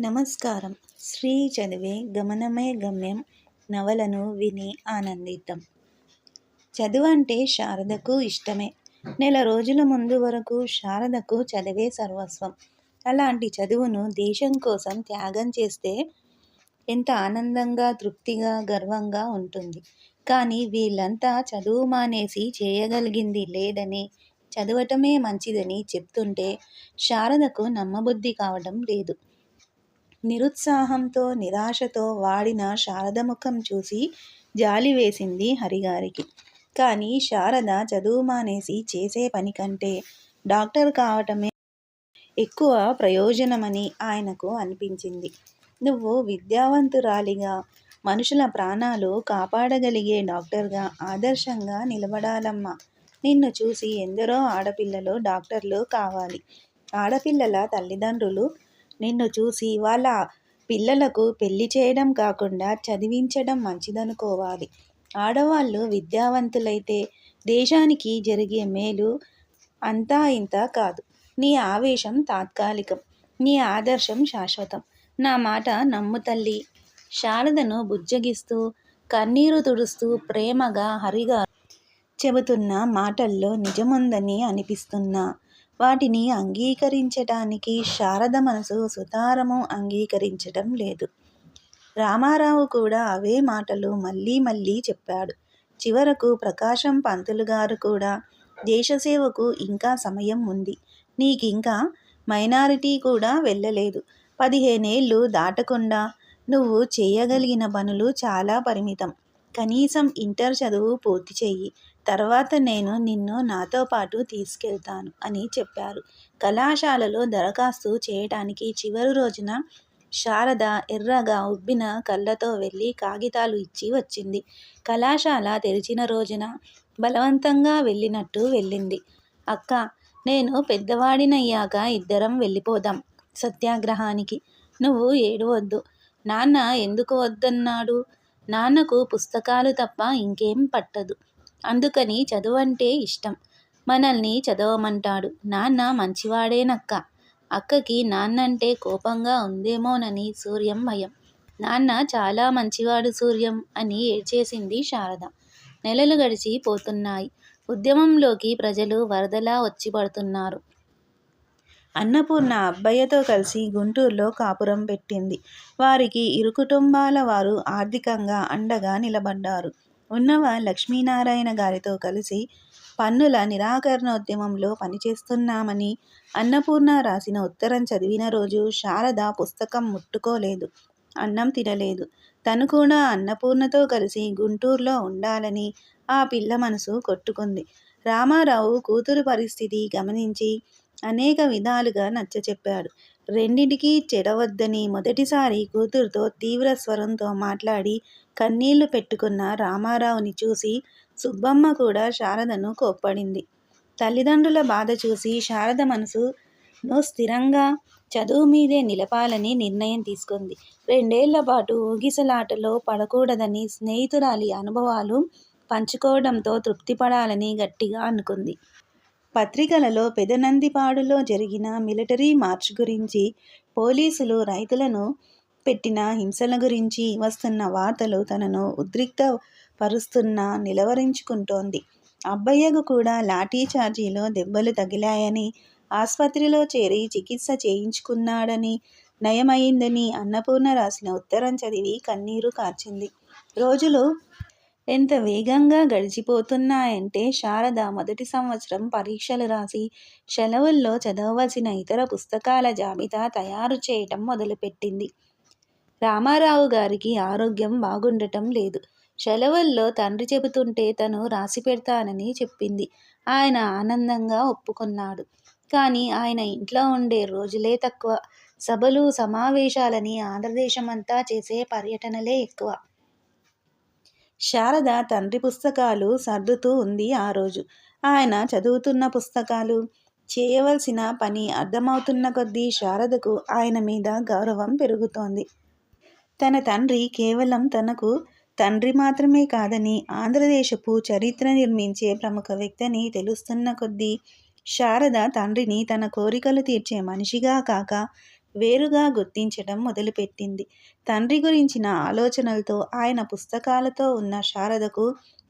నమస్కారం. శ్రీ చదివే గమనమే గమ్యం నవలను విని ఆనందిద్దాం చదువు అంటే శారదకు ఇష్టమే. నెల రోజుల ముందు వరకు శారదకు చదివే సర్వస్వం. అలాంటి చదువును దేశం కోసం త్యాగం చేస్తే ఎంత ఆనందంగా తృప్తిగా గర్వంగా ఉంటుంది. కానీ వీళ్ళంతా చదువు మానేసి చేయగలిగింది లేదని చదవటమే మంచిదని చెప్తుంటే శారదకు నమ్మబుద్ధి కావడం లేదు. నిరుత్సాహంతో నిరాశతో వాడిన శారద ముఖం చూసి జాలి వేసింది హరిగారికి. కానీ శారద చదువు మానేసి చేసే పని కంటే డాక్టర్ కావటమే ఎక్కువ ప్రయోజనమని ఆయనకు అనిపించింది. నువ్వు విద్యావంతురాలిగా మనుషుల ప్రాణాలు కాపాడగలిగే డాక్టర్గా ఆదర్శంగా నిలబడాలమ్మా. నిన్ను చూసి ఎందరో ఆడపిల్లలు డాక్టర్లు కావాలి. ఆడపిల్లల తల్లిదండ్రులు నిన్ను చూసి వాళ్ళ పిల్లలకు పెళ్ళి చేయడం కాకుండా చదివించడం మంచిదనుకోవాలి. ఆడవాళ్ళు విద్యావంతులైతే దేశానికి జరిగే మేలు అంతా ఇంత కాదు. నీ ఆవేశం తాత్కాలికం నీ ఆదర్శం శాశ్వతం. నా మాట నమ్ము తల్లి. శారదను బుజ్జగిస్తూ కన్నీరు తుడుస్తూ ప్రేమగా హరిగా చెబుతున్న మాటల్లో నిజముందని అనిపిస్తున్నా. వాటిని అంగీకరించటానికి శారద మనసు సుతారము అంగీకరించటం లేదు. రామారావు కూడా అవే మాటలు మళ్ళీ మళ్ళీ చెప్పాడు. చివరకు ప్రకాశం పంతులు గారు కూడా దేశసేవకు ఇంకా సమయం ఉంది. నీకింకా మైనారిటీ కూడా వెళ్ళలేదు. పదిహేనేళ్ళు దాటకుండా నువ్వు చేయగలిగిన పనులు చాలా పరిమితం. కనీసం ఇంటర్ చదువు పూర్తి చెయ్యి. తర్వాత నేను నిన్ను నాతో పాటు తీసుకెళ్తాను అని చెప్పారు. కళాశాలలో దరఖాస్తు చేయటానికి చివరి రోజున శారద ఎర్రగా ఉబ్బిన కళ్ళతో వెళ్ళి కాగితాలు ఇచ్చి వచ్చింది. కళాశాల తెరిచిన రోజున బలవంతంగా వెళ్ళినట్టు వెళ్ళింది. అక్క నేను పెద్దవాడినయ్యాక ఇద్దరం వెళ్ళిపోదాం సత్యాగ్రహానికి. నువ్వు ఏడవద్దు. నాన్న ఎందుకు వద్దన్నాడు? నాన్నకు పుస్తకాలు తప్ప ఇంకేం పట్టదు. అందుకని చదువంటే ఇష్టం. మనల్ని చదవమంటాడు. నాన్న మంచివాడేనక్క. అక్కకి నాన్నంటే కోపంగా ఉందేమోనని సూర్యం భయం. నాన్న చాలా మంచివాడు సూర్యం అని ఏడ్చేసింది శారద. నెలలు గడిచి పోతున్నాయి. ఉద్యమంలోకి ప్రజలు వరదలా వచ్చి పడుతున్నారు. అన్నపూర్ణ అబ్బయ్యతో కలిసి గుంటూరులో కాపురం పెట్టింది. వారికి ఇరు కుటుంబాల వారు ఆర్థికంగా అండగా నిలబడ్డారు. ఉన్నవ లక్ష్మీనారాయణ గారితో కలిసి పన్నుల నిరాకరణోద్యమంలో పనిచేస్తున్నామని అన్నపూర్ణ రాసిన ఉత్తరం చదివిన రోజు శారద పుస్తకం ముట్టుకోలేదు అన్నం తినలేదు. తను కూడా అన్నపూర్ణతో కలిసి గుంటూరులో ఉండాలని ఆ పిల్ల మనసు కొట్టుకుంది. రామారావు కూతురు పరిస్థితి గమనించి అనేక విధాలుగా నచ్చచెప్పాడు. రెండింటికి చెడవద్దని మొదటిసారి కూతురుతో తీవ్ర స్వరంతో మాట్లాడి కన్నీళ్ళు పెట్టుకున్న రామారావుని చూసి సుబ్బమ్మ కూడా శారదను కోప్పడింది. తల్లిదండ్రుల బాధ చూసి శారద మనసును స్థిరంగా చదువు మీదే నిలపాలని నిర్ణయం తీసుకుంది. రెండేళ్ళ పాటు ఊగిసలాటలో పడకూడదని స్నేహితురాలి అనుభవాలు పంచుకోవడంతో తృప్తిపడాలని గట్టిగా అనుకుంది. పత్రికలలో పెదనందిపాడులో జరిగిన మిలిటరీ మార్చ్ గురించి పోలీసులు రైతులను పెట్టిన హింసల గురించి వస్తున్న వార్తలు తనను ఉద్రిక్త పరుస్తున్నా నిలవరించుకుంటోంది. అబ్బయ్యకు కూడా లాఠీ చార్జీలో దెబ్బలు తగిలాయని ఆసుపత్రిలో చేరి చికిత్స చేయించుకున్నాడని నయమైందని అన్నపూర్ణ రాసిన ఉత్తరం చదివి కన్నీరు కార్చింది. రోజులు ఎంత వేగంగా గడిచిపోతున్నాయంటే శారద మొదటి సంవత్సరం పరీక్షలు రాసి సెలవుల్లో చదవవలసిన ఇతర పుస్తకాల జాబితా తయారు చేయటం మొదలుపెట్టింది. రామారావు గారికి ఆరోగ్యం బాగుండటం లేదు. సెలవుల్లో తండ్రి చెబుతుంటే తను రాసి పెడతానని చెప్పింది. ఆయన ఆనందంగా ఒప్పుకున్నాడు. కానీ ఆయన ఇంట్లో ఉండే రోజులే తక్కువ. సభలు సమావేశాలని ఆంధ్రదేశమంతా చేసే పర్యటనలే ఎక్కువ. శారద తండ్రి పుస్తకాలు సర్దుతూ ఉంది ఆ రోజు. ఆయన చదువుతున్న పుస్తకాలు చేయవలసిన పని అర్థమవుతున్న కొద్దీ శారదకు ఆయన మీద గౌరవం పెరుగుతోంది. తన తండ్రి కేవలం తనకు తండ్రి మాత్రమే కాదని ఆంధ్రదేశపు చరిత్ర నిర్మించే ప్రముఖ వ్యక్తిని తెలుస్తున్న కొద్దీ శారద తండ్రిని తన కోరికలు తీర్చే మనిషిగా కాక వేరుగా గుర్తించడం మొదలుపెట్టింది. తండ్రి గురించిన ఆలోచనలతో, ఆయన పుస్తకాలతో ఉన్న శారదకు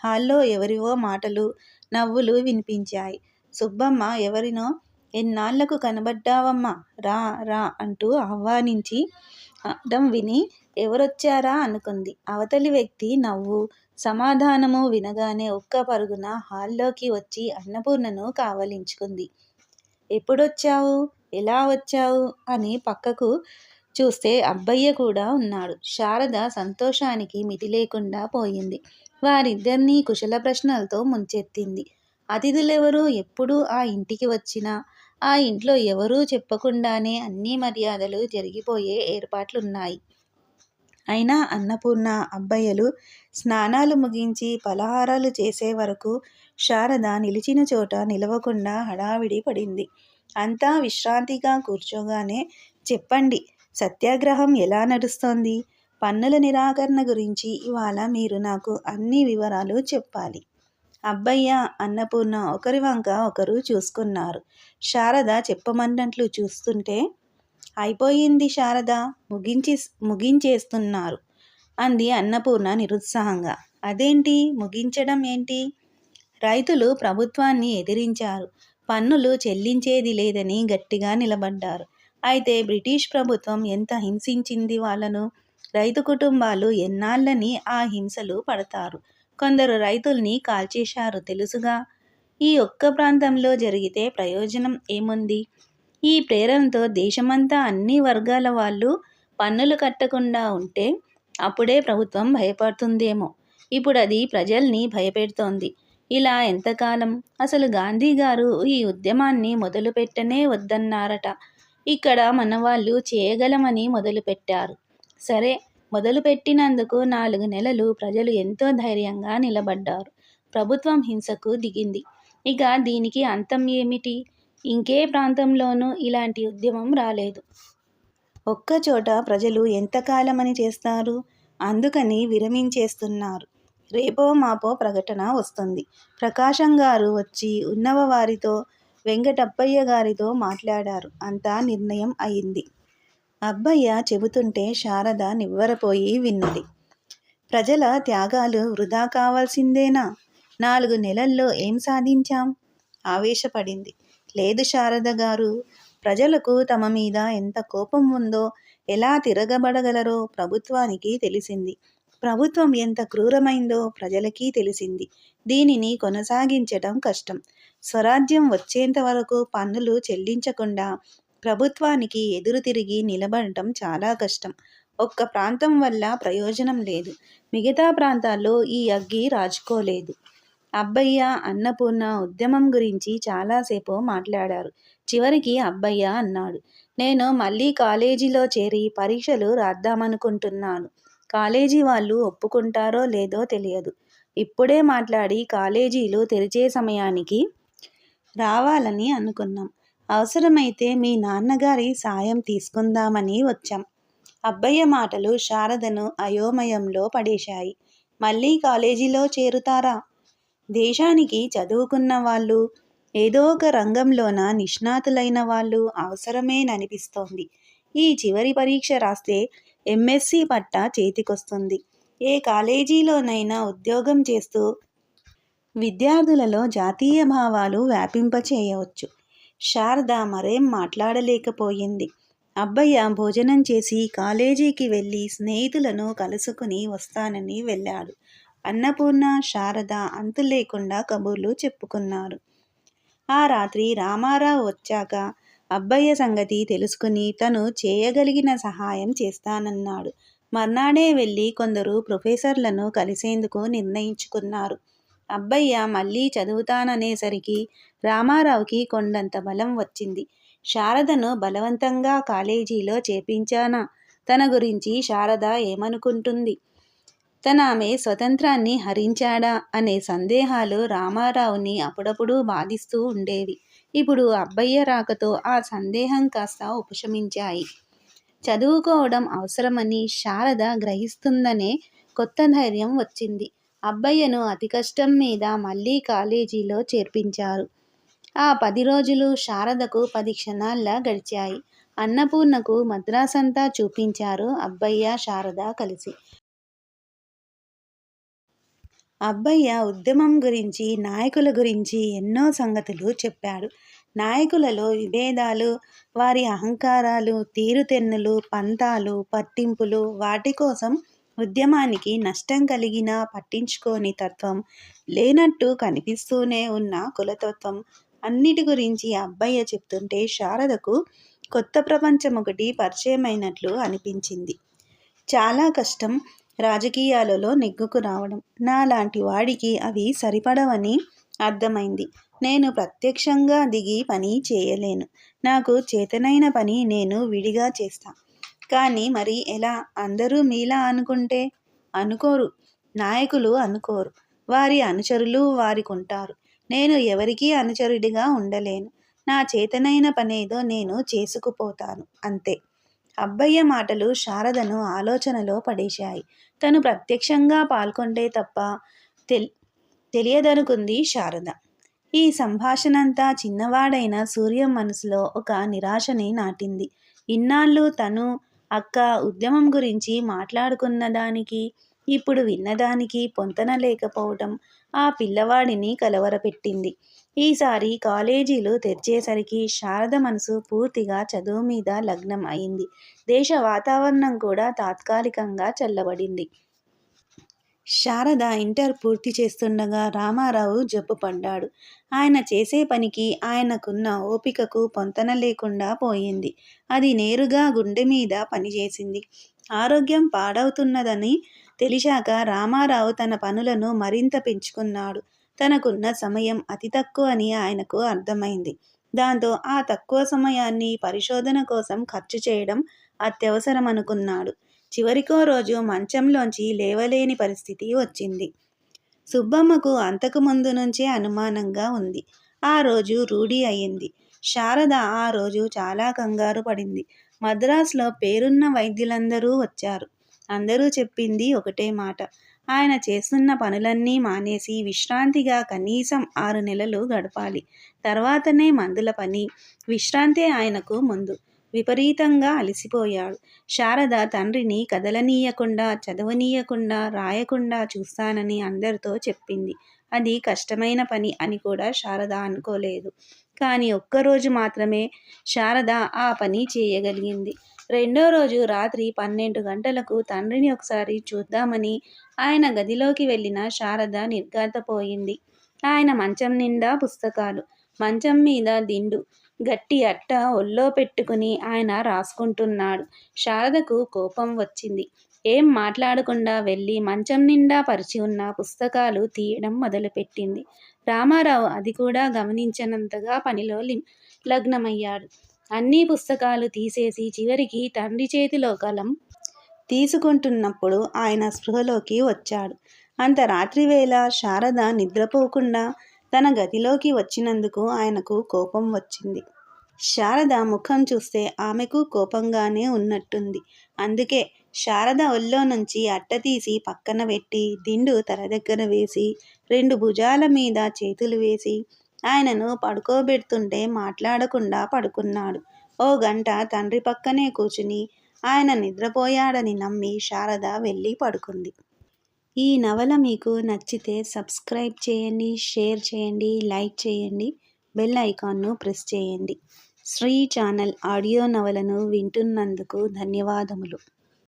హాల్లో ఎవరివో మాటలు, నవ్వులు వినిపించాయి. సుబ్బమ్మ ఎవరినో ఎన్నాళ్ళకు కనబడ్డావమ్మా! రా రా అంటూ ఆహ్వానించి అడం విని ఎవరొచ్చారా అనుకుంది. అవతలి వ్యక్తి నవ్వు సమాధానము వినగానే ఒక్క పరుగున హాల్లోకి వచ్చి అన్నపూర్ణను కావలించుకుంది. ఎప్పుడొచ్చావు? ఎలా వచ్చావు? అని పక్కకు చూస్తే అబ్బయ్య కూడా ఉన్నాడు. శారద సంతోషానికి మితి లేకుండా పోయింది. వారిద్దరినీ కుశల ప్రశ్నలతో ముంచెత్తింది. అతిథులెవరూ ఎప్పుడు ఆ ఇంటికి వచ్చినా, ఆ ఇంట్లో ఎవరూ చెప్పకుండానే అన్ని మర్యాదలు జరిగిపోయే ఏర్పాట్లున్నాయి. అయినా అన్నపూర్ణ, అబ్బయ్యలు స్నానాలు ముగించి ఫలహారాలు చేసేవరకు శారద నిలిచిన చోట నిలవకుండా హడావిడి పడింది. అంతా విశ్రాంతిగా కూర్చోగానే చెప్పండి సత్యాగ్రహం ఎలా నడుస్తోంది? పన్నుల నిరాకరణ గురించి ఇవాళ మీరు నాకు అన్ని వివరాలు చెప్పాలి. అబ్బయ్య, అన్నపూర్ణ ఒకరివంక ఒకరు చూసుకున్నారు. శారద చెప్పమన్నట్లు చూస్తుంటే అయిపోయింది శారద ముగించి ముగించేస్తున్నారు అంది అన్నపూర్ణ నిరుత్సాహంగా. అదేంటి? ముగించడం ఏంటి? రైతులు ప్రభుత్వాన్ని ఎదిరించారు. పన్నులు చెల్లించేది లేదని గట్టిగా నిలబడ్డారు. అయితే బ్రిటిష్ ప్రభుత్వం ఎంత హింసించింది వాళ్ళను? రైతు కుటుంబాలు ఎన్నాళ్ళని ఆ హింసలు పడతారు? కొందరు రైతుల్ని కాల్చేశారు తెలుసుగా? ఈ ఒక్క ప్రాంతంలో జరిగితే ప్రయోజనం ఏముంది? ఈ ప్రేరణతో దేశమంతా అన్ని వర్గాల వాళ్ళు పన్నులు కట్టకుండా ఉంటే అప్పుడే ప్రభుత్వం భయపడుతుందేమో. ఇప్పుడు అది ప్రజల్ని భయపెడుతోంది. ఇలా ఎంతకాలం? అసలు గాంధీగారు ఈ ఉద్యమాన్ని మొదలుపెట్టనే వద్దన్నారట. ఇక్కడ మన వాళ్ళు చేయగలమని మొదలుపెట్టారు. సరే, మొదలుపెట్టినందుకు నాలుగు నెలలు ప్రజలు ఎంతో ధైర్యంగా నిలబడ్డారు. ప్రభుత్వం హింసకు దిగింది. ఇక దీనికి అంతం ఏమిటి? ఇంకే ప్రాంతంలోనూ ఇలాంటి ఉద్యమం రాలేదు. ఒక్కచోట ప్రజలు ఎంతకాలమని చేస్తారు? అందుకని విరమించేస్తున్నారు. రేపో మాపో ప్రకటన వస్తుంది. ప్రకాశం గారు వచ్చి ఉన్నవ వారితో వెంకటప్పయ్య గారితో మాట్లాడారు. అంతా నిర్ణయం అయింది. అబ్బయ్య చెబుతుంటే శారద నివ్వరపోయి విన్నది. ప్రజల త్యాగాలు వృధా కావాల్సిందేనా? నాలుగు నెలల్లో ఏం సాధించాం? ఆవేశపడింది. లేదు శారద గారు ప్రజలకు తమ మీద ఎంత కోపం ఉందో, ఎలా తిరగబడగలరో ప్రభుత్వానికి తెలిసింది. ప్రభుత్వం ఎంత క్రూరమైందో ప్రజలకీ తెలిసింది. దీనిని కొనసాగించటం కష్టం. స్వరాజ్యం వచ్చేంతవరకు పన్నులు చెల్లించకుండా ప్రభుత్వానికి ఎదురు తిరిగి నిలబడటం చాలా కష్టం. ఒక్క ప్రాంతం వల్ల ప్రయోజనం లేదు. మిగతా ప్రాంతాల్లో ఈ అగ్గి రాజుకోలేదు. అబ్బయ్య, అన్నపూర్ణ ఉద్యమం గురించి చాలాసేపు మాట్లాడారు. చివరికి అబ్బయ్య అన్నాడు. నేను మళ్ళీ కాలేజీలో చేరి పరీక్షలు రాద్దామనుకుంటున్నాను. కాలేజీ వాళ్ళు ఒప్పుకుంటారో లేదో తెలియదు. ఇప్పుడే మాట్లాడి కాలేజీలు తెరిచే సమయానికి రావాలని అనుకున్నాం. అవసరమైతే మీ నాన్నగారి సాయం తీసుకుందామని వచ్చాం. అబ్బయ్య మాటలు శారదను అయోమయంలో పడేశాయి. మళ్ళీ కాలేజీలో చేరుతారా? దేశానికి చదువుకున్న వాళ్ళు ఏదో ఒక రంగంలోన నిష్ణాతులైన వాళ్ళు అవసరమేననిపిస్తోంది. ఈ చివరి పరీక్ష రాస్తే ఎంఎస్సి పట్టా చేతికొస్తుంది. ఏ కాలేజీలోనైనా ఉద్యోగం చేస్తూ విద్యార్థులలో జాతీయ భావాలు వ్యాపింపచేయవచ్చు. శారద మరేం మాట్లాడలేకపోయింది. అబ్బయ్య భోజనం చేసి కాలేజీకి వెళ్ళి స్నేహితులను కలుసుకుని వస్తానని వెళ్ళాడు. అన్నపూర్ణ, శారద అంతు లేకుండా కబుర్లు చెప్పుకున్నారు. ఆ రాత్రి రామారావు వచ్చాక అబ్బయ్య సంగతి తెలుసుకుని తను చేయగలిగిన సహాయం చేస్తానన్నాడు. మర్నాడే వెళ్ళి కొందరు ప్రొఫెసర్లను కలిసేందుకు నిర్ణయించుకున్నారు. అబ్బయ్య మళ్ళీ చదువుతాననేసరికి రామారావుకి కొండంత బలం వచ్చింది. శారదను బలవంతంగా కాలేజీలో చేపించానా తన గురించి శారద ఏమనుకుంటుంది? తనామె స్వతంత్రాన్ని హరించాడా అనే సందేహాలు రామారావుని అప్పుడప్పుడు బాధిస్తూ ఉండేవి. ఇప్పుడు అబ్బయ్య రాకతో ఆ సందేహం కాస్త ఉపశమించాయి. చదువుకోవడం అవసరమని శారద గ్రహిస్తుందనే కొత్త ధైర్యం వచ్చింది. అబ్బయ్యను అతి కష్టం మీద మళ్ళీ కాలేజీలో చేర్పించారు. ఆ పది రోజులు శారదకు పది క్షణాల్లా గడిచాయి. అన్నపూర్ణకు మద్రాసంతా చూపించారు అబ్బయ్య శారద కలిసి అబ్బయ్య ఉద్యమం గురించి నాయకుల గురించి ఎన్నో సంగతులు చెప్పాడు. నాయకులలో విభేదాలు వారి అహంకారాలు తీరుతెన్నులు పంతాలు పట్టింపులు వాటి కోసం ఉద్యమానికి నష్టం కలిగినా పట్టించుకోని తత్వం లేనట్టు కనిపిస్తూనే ఉన్న కులతత్వం. అన్నిటి గురించి అబ్బయ్య చెప్తుంటే శారదకు కొత్త ప్రపంచం ఒకటి పరిచయమైనట్లు అనిపించింది. చాలా కష్టం రాజకీయాలలో నెగ్గుకు రావడం. నాలాంటి వాడికి అవి సరిపడవని అర్థమైంది. నేను ప్రత్యక్షంగా దిగి పని చేయలేను. నాకు చేతనైన పని నేను విడిగా చేస్తా. కానీ మరి ఎలా? అందరూ మీలా అనుకుంటే? అనుకోరు. నాయకులు అనుకోరు. వారి అనుచరులు వారికుంటారు. నేను ఎవరికీ అనుచరుడిగా ఉండలేను. నా చేతనైన పనేదో నేను చేసుకుపోతాను. అంతే. అబ్బయ్య మాటలు శారదను ఆలోచనలో పడేశాయి. తను ప్రత్యక్షంగా పాల్గొంటే తప్ప తెల్ తెలియదనుకుంది శారద. ఈ సంభాషణంతా చిన్నవాడైన సూర్యం మనసులో ఒక నిరాశని నాటింది. ఇన్నాళ్ళు తను అక్క ఉద్యమం గురించి మాట్లాడుకున్న దానికి ఇప్పుడు విన్నదానికి పొంతన లేకపోవటం ఆ పిల్లవాడిని కలవరపెట్టింది. ఈసారి కాలేజీలు తెరిచేసరికి శారద మనసు పూర్తిగా చదువు మీద లగ్నం అయింది. దేశ వాతావరణం కూడా తాత్కాలికంగా చల్లబడింది. శారద ఇంటర్ పూర్తి చేస్తుండగా రామారావు జబ్బు పడ్డాడు. ఆయన చేసే పనికి ఆయనకున్న ఓపికకు పొంతన లేకుండా పోయింది. అది నేరుగా గుండె మీద పనిచేసింది. ఆరోగ్యం పాడవుతున్నదని తెలిసాక రామారావు తన పనులను మరింత పెంచుకున్నాడు. తనకున్న సమయం అతి తక్కువ అని ఆయనకు అర్థమైంది. దాంతో ఆ తక్కువ సమయాన్ని పరిశోధన కోసం ఖర్చు చేయడం అత్యవసరం అనుకున్నాడు చివరికో రోజు మంచంలోంచి లేవలేని పరిస్థితి వచ్చింది. సుబ్బమ్మకు అంతకు ముందు నుంచే అనుమానంగా ఉంది. ఆ రోజు రూఢి అయింది శారద ఆ రోజు చాలా కంగారు పడింది. మద్రాసులో పేరున్న వైద్యులందరూ వచ్చారు. అందరూ చెప్పింది ఒకటే మాట. ఆయన చేస్తున్న పనులన్నీ మానేసి విశ్రాంతిగా కనీసం ఆరు నెలలు గడపాలి. తర్వాతనే మందుల పని. విశ్రాంతే ఆయనకు ముందు. విపరీతంగా అలసిపోయాడు. శారద తండ్రిని కదలనీయకుండా చదవనీయకుండా రాయకుండా చూస్తానని అందరితో చెప్పింది. అది కష్టమైన పని అని కూడా శారద అనుకోలేదు. కానీ ఒక్కరోజు మాత్రమే శారద ఆ పని చేయగలిగింది. రెండో రోజు రాత్రి పన్నెండు గంటలకు తండ్రిని ఒకసారి చూద్దామని ఆయన గదిలోకి వెళ్ళిన శారద నిర్ఘాతపోయింది. ఆయన మంచం నిండా పుస్తకాలు మంచం మీద దిండు గట్టి అట్ట ఒళ్ళో పెట్టుకుని ఆయన రాసుకుంటున్నాడు. శారదకు కోపం వచ్చింది. ఏం మాట్లాడకుండా వెళ్ళి మంచం నిండా పరిచి ఉన్న పుస్తకాలు తీయడం మొదలుపెట్టింది. రామారావు అది కూడా గమనించనంతగా పనిలో లగ్నమయ్యాడు. అన్ని పుస్తకాలు తీసేసి చివరికి తండ్రి చేతిలో కలం తీసుకుంటున్నప్పుడు ఆయన స్పృహలోకి వచ్చాడు. అంత రాత్రివేళ శారద నిద్రపోకుండా తన గదిలోకి వచ్చినందుకు ఆయనకు కోపం వచ్చింది. శారద ముఖం చూస్తే ఆమెకు కోపంగానే ఉన్నట్టుంది. అందుకే శారద ఒళ్ళో నుంచి అట్ట తీసి పక్కన పెట్టి దిండు తల దగ్గర వేసి రెండు భుజాల మీద చేతులు వేసి ఆయనను పడుకోబెడుతుంటే మాట్లాడకుండా పడుకున్నాడు. ఓ గంట తండ్రి పక్కనే కూర్చుని ఆయన నిద్రపోయాడని నమ్మి శారద వెళ్ళి పడుకుంది. ఈ నవల మీకు నచ్చితే సబ్స్క్రైబ్ చేయండి షేర్ చేయండి లైక్ చేయండి బెల్ ఐకాన్ను ప్రెస్ చేయండి. శ్రీ ఛానల్ ఆడియో నవలను వింటున్నందుకు ధన్యవాదములు.